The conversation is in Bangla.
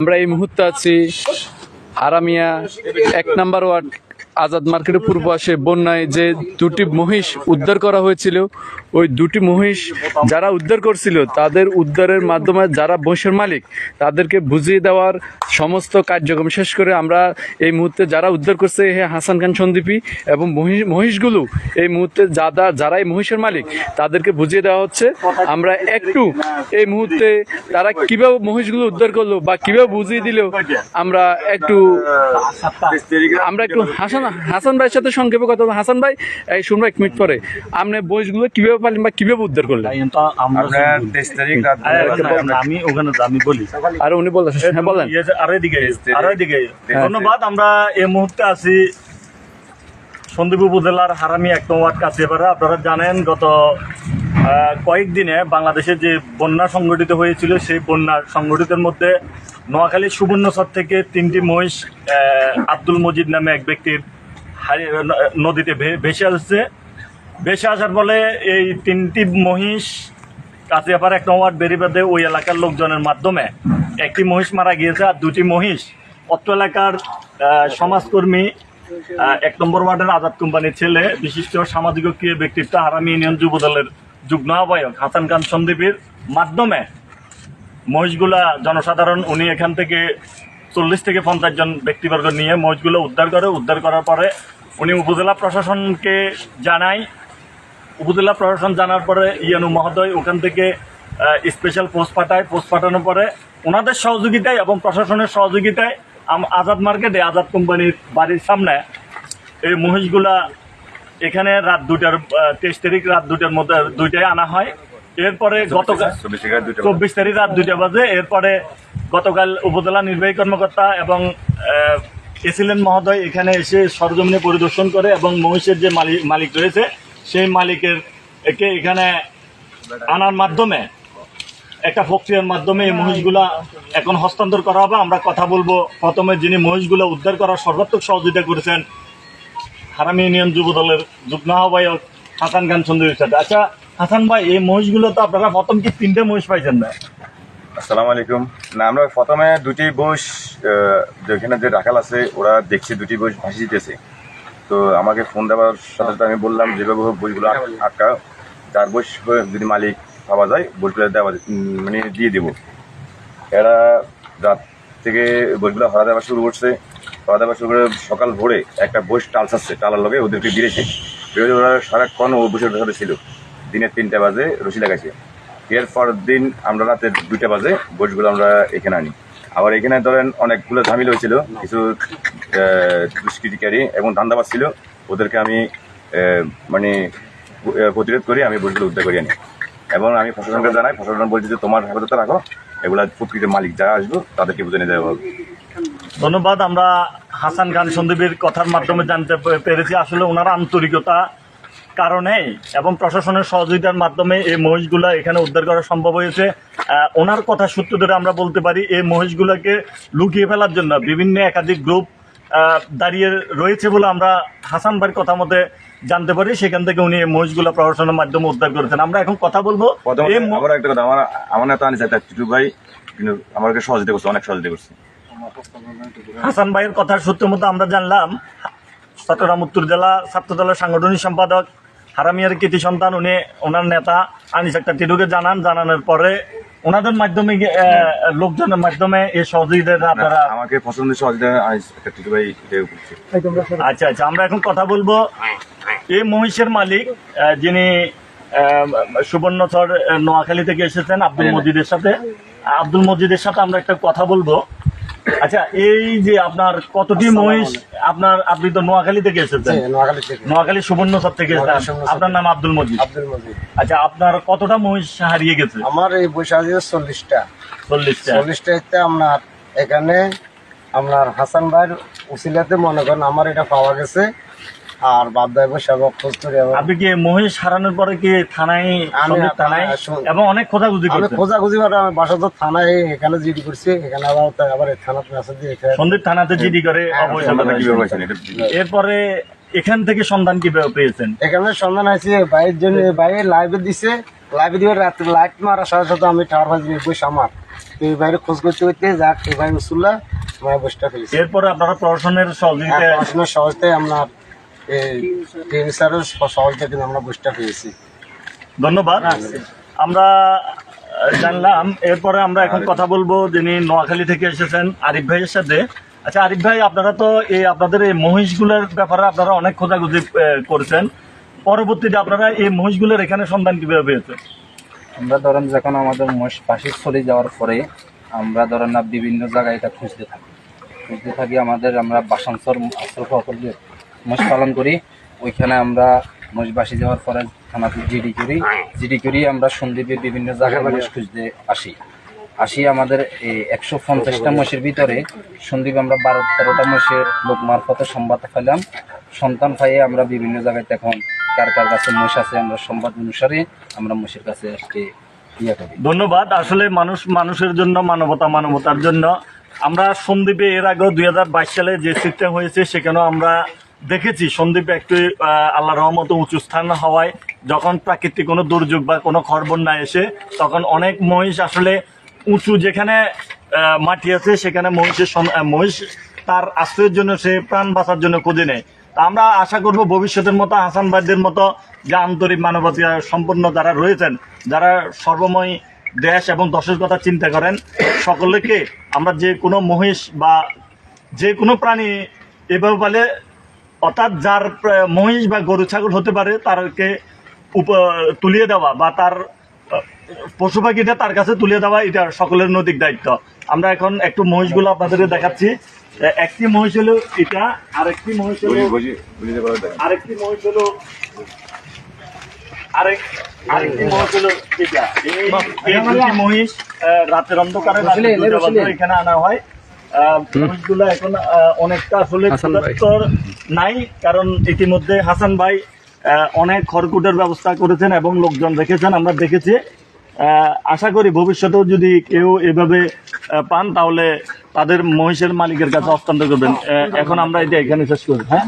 আমরা এই মুহূর্তে আছি আরামিয়া এক নাম্বার ওয়ার্ড, আজাদ মার্কেটের পূর্ব পাশে, বন্যায় যে দুটি মহিষ উদ্ধার করা হয়েছিল, ওই দুটি মহিষ যারা উদ্ধার করছিল, তাদের উদ্ধারের মাধ্যমে যারা মহিষের মালিক, তাদেরকে বুঝিয়ে দেওয়ার সমস্ত কার্যক্রম শেষ করে আমরা এই মুহূর্তে যারা উদ্ধার করছে হে হাসান খান সন্দীপী এবং মহিষ মহিষগুলো, এই মুহূর্তে যারা যারা এই মহিষের মালিক, তাদেরকে বুঝিয়ে দেওয়া হচ্ছে, আমরা একটু এই মুহূর্তে তারা কীভাবে মহিষগুলো উদ্ধার করল বা কীভাবে বুঝিয়ে দিল আমরা একটু আমরা একটু হাসান হাসান ভাইয়ের সাথে সংক্ষেপে কথা বলব। হাসান ভাই এই শুনব এক মিনিট পরে। আপনি বইগুলো কীভাবে পারলেন বা কীভাবে উদ্ধার করলেন? আরে, আমি ওখানে আমি বলি। আর উনি বললেন হ্যাঁ বলেন। ইয়ে যে আড়াই দিকে ধন্যবাদ আমরা এই মুহূর্তে আছি সন্দীপ উপজেলার হারামি এক নম্বর কাছে এবারে। আপনারা জানেন গত কয়েকদিনে বাংলাদেশে যে বন্যা সংগঠিত হয়েছিল, সেই বন্যা সংগঠিতের মধ্যে নোয়াখালী সুবর্ণচর থেকে তিনটি মহিষ আব্দুল মজিদ নামে এক ব্যক্তির নদীতে ভেসে আসছে। ভেসে আসার ফলে এই তিনটি মহিষ কাছিয়াপাড়া এক নম্বর বেরিবাদে ওই এলাকার লোকজনের মাধ্যমে একটি মহিষ মারা গিয়েছে আর দুটি মহিষ অত্র এলাকার সমাজকর্মী এক নম্বর ওয়ার্ডের আজাদ কোম্পানির ছেলে, বিশিষ্ট সামাজিক ব্যক্তিত্ব হারামি ইউনিয়ন যুবদলের যুগ্ম আহ্বায়ক হাসান খান সন্দীপের মাধ্যমে মহিষগুলা জনসাধারণ, উনি এখান থেকে চল্লিশ থেকে পঞ্চাশ জন ব্যক্তিবর্গ নিয়ে মহিষগুলো উদ্ধার করে, উদ্ধার করার পরে উনি উপজেলা প্রশাসনকে জানায় উপজেলা প্রশাসন জানার পরে ইয়ানু মহোদয় ওখান থেকে স্পেশাল পোস্ট পাঠায়। পোস্ট পাঠানোর পরে ওনাদের সহযোগিতায় এবং প্রশাসনের সহযোগিতায় আজাদ মার্কেটে, আজাদ কোম্পানির বাড়ির সামনে এই মহিষগুলা এখানে রাত দুটার তেইশ তারিখ রাত দুটার মধ্যে দুইটায় আনা হয়। এরপরে গতকাল চব্বিশ তারিখ রাত দুইটা বাজে। এরপরে গতকাল উপজেলা নির্বাহী কর্মকর্তা এবং এসিলেন মহোদয় এখানে এসে সরজমিনে পরিদর্শন করে এবং মহিষের যে মালিক মালিক রয়েছে সেই মালিকের একে এখানে আনার মাধ্যমে একটা প্রক্রিয়ার মাধ্যমে এই মহিষগুলা এখন হস্তান্তর করা হবে। আমরা কথা বলব। প্রথমে যিনি মহিষগুলো উদ্ধার করার সর্বাত্মক সহযোগিতা করেছেন হারামি ইউনিয়ন যুব দলের যুগ্ম আহ্বায়ক হাসান খান সুন্দরীর সাথে। আচ্ছা হাসান ভাই, এই মহিষগুলো তো আপনারা প্রথম কি তিনটে মহিষ পাইছেন না? আসসালামু আলাইকুম। না, আমরা প্রথমে দুটি বস যেখানে যে রাখাল আছে, ওরা দেখছে দুটি বস ভাসি দিতেছে তো আমাকে ফোন দেওয়ার সাথে সাথে আমি বললাম, যেভাবে হোক বইগুলো আট- আটকা যার বস যদি মালিক পাওয়া যায় বইগুলো দেওয়া মানে দিয়ে দেবো। এরা রাত থেকে বইগুলো হরা দেওয়া শুরু করছে হরা দেওয়া শুরু করে সকাল ভোরে একটা বস টাল ছাড়ছে, টালার লগে ওদেরকে দিয়েছে। বেরোলে ওরা সারাক্ষণ ও বসের ভেতরে ছিল। দিনের তিনটা বাজে রশি লাগাইছে। এর পরের দিন আমরা রাতে দুইটা বাজে বসগুলো আমরা এখানে আনি। আবার এখানে ধরেন অনেকগুলো ঝামিল হয়েছিল। কিছু দুষ্কৃতিকারী এবং ধান্দাবাজ ছিল। ওদেরকে আমি মানে প্রতিরোধ করি, আমি বসগুলো উদ্ধার করি আনি। এবং আমি প্রশাসনকে জানাই, প্রশাসন বলছি যে তোমার হেফাজতে রাখো। এগুলা প্রকৃত মালিক যারা আসবে, তাদেরকে বুঝে নিয়ে দেওয়া হবে। ধন্যবাদ, আমরা হাসান খান সন্দীপের কথার মাধ্যমে জানতে পেরেছি আসলে ওনার আন্তরিকতা কারণেই এবং প্রশাসনের সহযোগিতার মাধ্যমে এই মহিষগুলা এখানে উদ্ধার করা সম্ভব হয়েছে। ওনার কথা সূত্র ধরে আমরা বলতে পারি, এই মহিষগুলোকে লুকিয়ে ফেলার জন্য বিভিন্ন একাধিক গ্রুপ দাঁড়িয়ে রয়েছে বলে আমরা হাসান ভাইয়ের কথা মতে জানতে পারি সেখান থেকে উনি এই মহিষগুলা প্রশাসনের মাধ্যমে উদ্ধার করেছেন। আমরা এখন কথা বলব আবার একটা কথা আমার আমার নেতা আনিস একটা ভাই কিন্তু আমাকে সহযোগিতা করছে অনেক সহযোগিতা করছে। হাসান ভাইয়ের কথার সূত্র মতো আমরা জানলাম চট্টগ্রাম উত্তর জেলা ছাত্র দলের সাংগঠনিক সম্পাদক হারামিয়ার কৃতি সন্তান উনি ওনার নেতা আনিস একটা টিটুকে জানান জানানোর পরে ওনাদের মাধ্যমে আহ, লোকজনের মাধ্যমে এই সহযোগিতা আপনারা আমাকে পছন্দের সহযোগিতা আনিস একটা টিটু ভাই আচ্ছা আচ্ছা আমরা এখন কথা বলব এই মহিষের মালিক যিনি সুবর্ণচর নোয়াখালী থেকে এসেছেন আব্দুল মজিদের সাথে। আব্দুল মজিদের সাথে আমরা একটা কথা বলব। আচ্ছা এই যে আপনার কতটি মহিষ আপনার আপনি তো নোয়াখালী থেকে এসেছেন? নোয়াখালী থেকে। নোয়াখালী সুবর্ণচর থেকে আপনার নাম আব্দুল মজিদ। আব্দুল মজিদ। আচ্ছা আপনার কতটা মহিষ হারিয়ে গেছে? আমার এই বৈশা আছে চল্লিশটা। চল্লিশটা। চল্লিশটা আপনার এখানে আপনার হাসান ভাইয়ের উসিলাতে মনে করেন আমার এটা পাওয়া গেছে। আর বাদ দেয় বৈশা খোঁজ করে আপনি কি মহিষ হারানোর পরে কি থানায় থানায়? এবং অনেক খোঁজাখুঁজি আমি খোঁজাখুঁজি করে আমি বাসা তো থানায় এখানে জিডি করছি এখানে আবার আবার এই মেসেজ দিয়ে সন্দীপ থানাতে জিডি করে হ্যাঁ, এরপরে এখান থেকে সন্ধান কীভাবে পেয়েছেন? এখানে সন্ধান আছে ভাইয়ের জন্য ভাইয়ের লাইভে দিছে। লাইভ দিয়ে রাত্রে লাইট মারার সাথে সাথে আমি টাওয়ার বাজি বসে আমার। তো এই বাইরে খোঁজ করতে করতে যাক এই ভাই উসুল্লাহ আমার বসটা ফেলেছি এরপরে আপনারা প্রশাসনের সহযোগিতা পড়াশোনার সহজতে আপনার এই টিম স্যারের কিন্তু আমরা বসটা পেয়েছি ধন্যবাদ। আমরা জানলাম এরপরে আমরা এখন কথা বলব যিনি নোয়াখালী থেকে এসেছেন আরিফ ভাইয়ের সাথে। আচ্ছা আরিফ ভাই আপনারা তো এই আপনাদের এই মহিষগুলোর ব্যাপারে আপনারা অনেক খোঁজাখুঁজি করছেন। পরবর্তীতে আপনারা এই মহিষগুলোর এখানে সন্ধান কীভাবে পেয়েছেন? আমরা ধরেন যখন আমাদের মহিষ পাশে চলে যাওয়ার পরে আমরা ধরেন না বিভিন্ন জায়গায় এটা খুঁজতে থাকি। খুঁজতে থাকি আমাদের আমরা বাসাঞ্চর আশ্রফ সকলে মোষ পালন করি। ওইখানে আমরা মোষ বাসি যাওয়ার পরে থানাতে জিডি করি। জিডি করি আমরা সন্দীপের বিভিন্ন জায়গায় মোষ খুঁজতে আসি। আসি আমাদের এই একশো পঞ্চাশটা মোষের ভিতরে। সন্দীপ, আমরা বারো তেরোটা মোষের লোক মারফতে সংবাদ পেলাম। সন্তান পাইয়ে আমরা বিভিন্ন জায়গায় এখন কার কার কাছে মোষ আছে আমরা সংবাদ অনুসারে আমরা মোষের কাছে করি। ধন্যবাদ। আসলে মানুষ মানুষের জন্য, মানবতা মানবতার জন্য। আমরা সন্দ্বীপে এর আগেও দুই হাজার বাইশ সালে যে সিস্টেম হয়েছে, সেখানেও আমরা দেখেছি সন্দ্বীপে একটু আল্লাহ রহমত উঁচু স্থান হওয়ায় যখন প্রাকৃতিক কোনো দুর্যোগ বা কোনো খরবন্যা এসে, তখন অনেক মহিষ আসলে উঁচু যেখানে মাটি আছে, সেখানে মহিষের মহিষ তার আশ্রয়ের জন্য সে প্রাণ বাঁচার জন্য খুঁজে নেয়। তা আমরা আশা করব ভবিষ্যতের মতো, হাসান ভাইদের মতো যে আন্তরিক মানবতা সম্পন্ন যারা রয়েছেন, যারা সর্বময় দেশ এবং দশের কথা চিন্তা করেন, সকলকে আমরা যে কোনো মহিষ বা যে কোনো প্রাণী এভাবে বলে অর্থাৎ যার মহিষ বা গরু ছাগল হতে পারে তারকে উপ- তুলিয়ে দেওয়া বা তার পশু পাখিটা তার কাছে তুলে দেওয়া এটা সকলের নৈতিক দায়িত্ব। আমরা এখন একটু মহিষগুলো আপনাদেরকে দেখাচ্ছি। একটি মহিষ হলো এটা আরেকটি মহিষ হলো আরেকটি মহিষ হলো আরেক আরেকটি মহিষ হলো এটা। এই এই মহিষ। রাতের অন্ধকারে এখানে আনা হয়। আহ, মহিষগুলো এখন অনেকটা আসলে নাই, কারণ ইতিমধ্যে হাসান ভাই অনেক খড়কুটের ব্যবস্থা করেছেন এবং লোকজন রেখেছেন, আমরা দেখেছি। আশা করি ভবিষ্যতেও যদি কেউ এভাবে পান, তাহলে তাদের মহিষের মালিকের কাছে হস্তান্তর করবেন। এখন আমরা এটা এখানে শেষ করি হ্যাঁ?